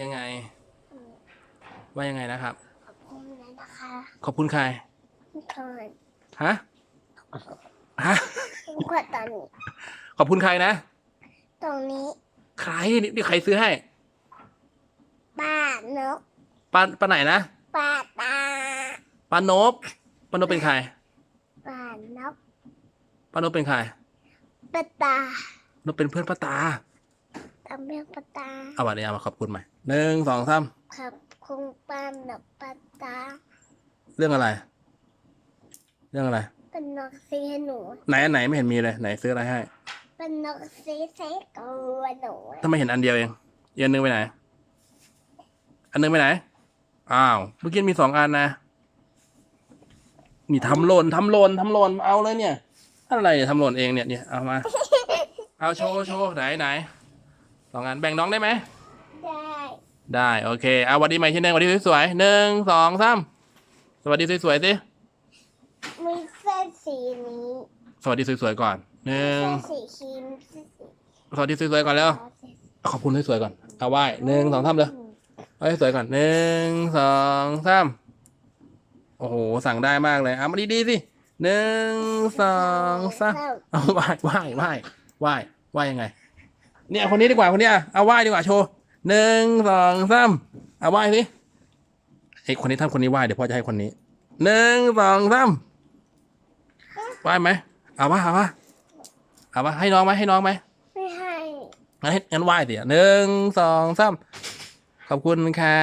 ยังไง ว่ายังไงนะครับ ขอบคุณเลยนะคะขอบคุณใครทุกคนฮะฮะทุกคนตอนนี้ขอบคุณใครนะตรงนี้ใครนี่นี่ใครซื้อให้ป้านกป้าป้าไหนนะป้าตาป้านบป้านบเป็นใครป้านกป้านบเป็นใครป้าตานบเป็นเพื่อนป้าตา ตำเรียกป้าตาเอาวันนี้เอามาขอบคุณใหม่หนึ่งสองสามขอบคุณป้านกป้าตาเรื่องอะไร เรื่องอะไรเป็นนกซีให้หนูไหนอันไหนไม่เห็นมีเลยไหนซื้ออะไรให้เป็นนกซีใส่ตัวหนูทำไมเห็นอันเดียวเองอีกอันหนึงไปไหน อันหนึงไปไหนอ้าวเมื่อกี้มีสองอันนะนี่ทำหล่นทำหล่นทำหล่นเอาเลยเนี่ย อะไรเนี่ยทำหล่นเองเนี่ยเนี่ยเอามา เอาโชว์โชว์ไหนไหน สองอันแบ่งน้องได้ไหม ได้ได้โอเคเอาวันดีใหม่ที่หนึ่งวันดีสวยๆหนึ่งสองสามสวัสดีสวยๆสิมีเส้นสีนี้สวัสดีสวยๆก่อนหนึ่งเส้นสีครีมเส้นสีสวัสดีสวยๆก่อนแล้วขอบคุณสวยๆก่อนเอาไหว้หนึ่งสองสามเลยเอาให้สวยก่อนหนึ่งสองสามโอ้โหสั่งได้มากเลยเอามาดีๆสิหนึ่งสองสามเอาไหว้ไหว้ไหว้ไหว้ไหว้ยังไง เนี่ยคนนี้ดีกว่าคนนี้อะเอาไหว้ดีกว่าโชว์หนึ่งสองสามเอาไหว้สิไอ้คนนี้ท่านคนนี้ไหว้เดี๋ยวพ่อจะให้คนนี้หนึ่งสองสามไหว้ไหมเอาวะเอาวะเอาวะให้น้องไหมให้น้องไหมไม่ให้งั้นให้งั้นไหว้สิอะหนึ่งสองสามขอบคุณค่ะ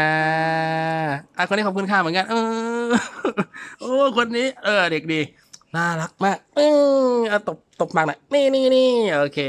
อะคนนี้ขอบคุณค่ะเหมือนกันเออโอ้คนนี้ เออ เด็กดีน่ารักมาก อือเอาตบตบปากหน่อยนี่นี่นี่โอเค